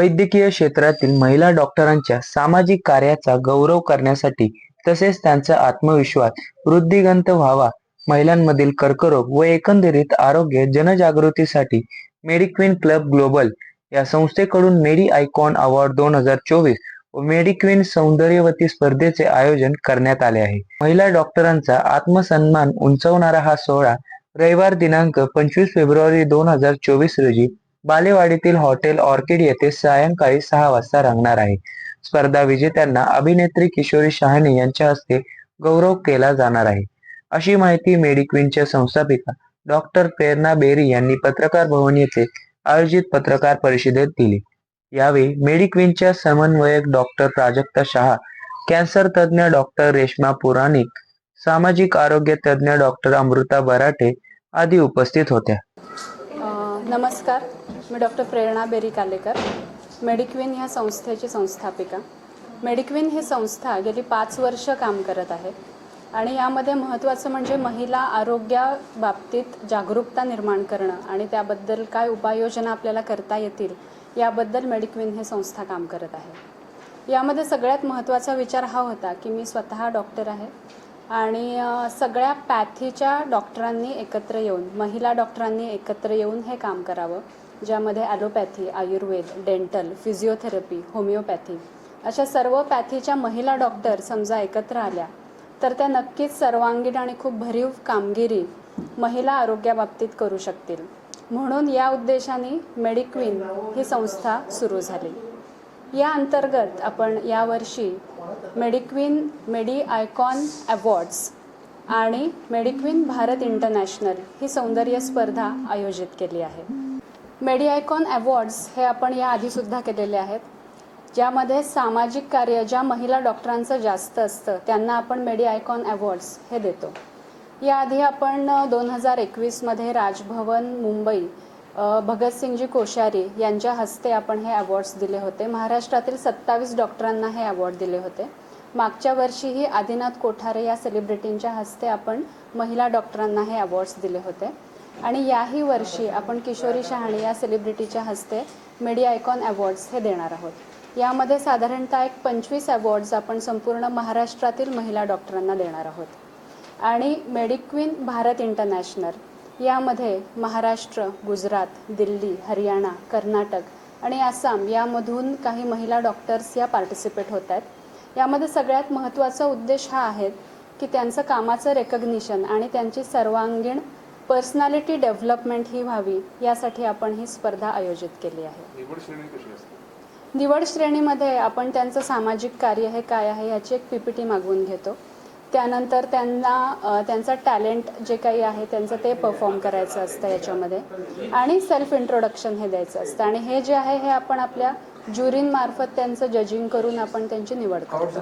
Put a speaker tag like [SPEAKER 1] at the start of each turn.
[SPEAKER 1] वैद्यकीय क्षेत्रातील महिला डॉक्टरांच्या सामाजिक कार्याचा गौरव करण्यासाठी तसेच त्यांचा आत्मविश्वास वृद्धिगंत व्हावा महिलांमधील कर्करोग व एकंदरीत आरोग्य जनजागृतीसाठी मेडिक्विन क्लब ग्लोबल या संस्थेकडून मेडी आयकॉन अवॉर्ड दोन हजार चोवीस व मेडिक्विन सौंदर्यवती स्पर्धेचे आयोजन करण्यात आले आहे. महिला डॉक्टरांचा आत्मसन्मान उंचावणारा हा सोहळा रविवार दिनांक पंचवीस फेब्रुवारी दोन हजार चोवीस रोजी बालेवाडीतील हॉटेल ऑर्किड येथे सायंकाळी सहा वाजता रंगणार आहे. स्पर्धा विजेत्यांना अभिनेत्री किशोरी शहाणे यांच्या हस्ते गौरव केला जाणार आहे. अशी माहिती मेडिक्विनच्या संस्थापिका डॉक्टर प्रेरणा बेरी यांनी पत्रकार भवन येथे आयोजित पत्रकार परिषदेत दिली. यावेळी मेडिक्विनच्या समन्वयक डॉक्टर प्राजक्ता शहा कॅन्सर तज्ज्ञ डॉक्टर रेश्मा पुराणिक सामाजिक आरोग्य तज्ज्ञ डॉक्टर अमृता बराटे आदी उपस्थित होत्या.
[SPEAKER 2] नमस्कार मी डॉक्टर प्रेरणा बेरी कालेकर मेडिक्विन ह्या संस्थेची संस्थापिका. मेडिक्विन ही संस्था गेली पाच वर्ष काम करत आहे आणि यामध्ये महत्त्वाचं म्हणजे महिला आरोग्याबाबतीत जागरूकता निर्माण करणं आणि त्याबद्दल काय उपाययोजना आपल्याला करता येतील याबद्दल मेडिक्विन हे संस्था काम करत आहे. यामध्ये सगळ्यात महत्त्वाचा विचार हा होता की मी स्वतः डॉक्टर आहे. आणि सगळ्या पॅथीच्या डॉक्टरांनी एकत्र येऊन महिला डॉक्टरांनी एकत्र येऊन हे काम करावं ज्यामध्ये allopathy Ayurveda dental physiotherapy homoeopathy अशा सर्व पॅथीच्या महिला डॉक्टर समजा एकत्र आल्या तर त्या नक्कीच सर्वांगीण आणि खूप भरीव कामगिरी महिला आरोग्याबाबतीत करू शकतील. म्हणून या उद्देशाने मेडिक्विन ही संस्था सुरू झाली. या अंतर्गत आपण यावर्षी मेडिक्विन मेडी आयकॉन अवॉर्ड्स आणि मेडिक्विन भारत इंटरनॅशनल ही सौंदर्य स्पर्धा आयोजित केली आहे. मेडी आयकॉन अवॉर्ड्स हे आपण या आधीसुद्धा केलेले आहेत ज्यामध्ये सामाजिक कार्य ज्या महिला डॉक्टरांचं जास्त असतं त्यांना आपण मेडी आयकॉन अवॉर्ड्स हे देतो. याआधी आपण दोन हजार एकवीसमध्ये राजभवन मुंबई भगतसिंगजी कोश्यारी यांच्या हस्ते आपण हे अवॉर्ड्स दिले होते. महाराष्ट्रातील सत्तावीस डॉक्टरांना हे अवॉर्ड दिले होते. मागच्या वर्षीही आदिनाथ कोठारे या सेलिब्रिटींच्या हस्ते आपण महिला डॉक्टरांना हे अवॉर्ड्स दिले होते. आणि याही वर्षी आपण किशोरी शहाणे या सेलिब्रिटीच्या हस्ते मीडिया आयकॉन अवॉर्ड्स हे देणार आहोत. यामध्ये साधारणतः एक पंचवीस अवॉर्ड्स आपण संपूर्ण महाराष्ट्रातील महिला डॉक्टरांना देणार आहोत. आणि मेडिक्विन भारत इंटरनॅशनल यामध्ये महाराष्ट्र गुजरात दिल्ली हरियाणा कर्नाटक आणि आसाम यामधून काही महिला डॉक्टर्स या पार्टिसिपेट होत आहेत. यामध्ये सगळ्यात महत्त्वाचा उद्देश हा आहे की त्यांचं कामाचं रेकग्निशन आणि त्यांची सर्वांगीण पर्सनॅलिटी डेव्हलपमेंट ही व्हावी यासाठी आपण ही स्पर्धा आयोजित केली आहे.
[SPEAKER 3] निवड
[SPEAKER 2] श्रेणीमध्ये आपण त्यांचं सामाजिक कार्य हे काय आहे याची एक पी पी टी मागवून घेतो. त्यानंतर त्यांना त्यांचं टॅलेंट जे काही आहे त्यांचं ते परफॉर्म करायचं असतं याच्यामध्ये. आणि सेल्फ इंट्रोडक्शन हे द्यायचं असतं. आणि हे जे आहे हे आपण आपल्या ज्युरींमार्फत त्यांचं जजिंग करून आपण त्यांची निवड करतो.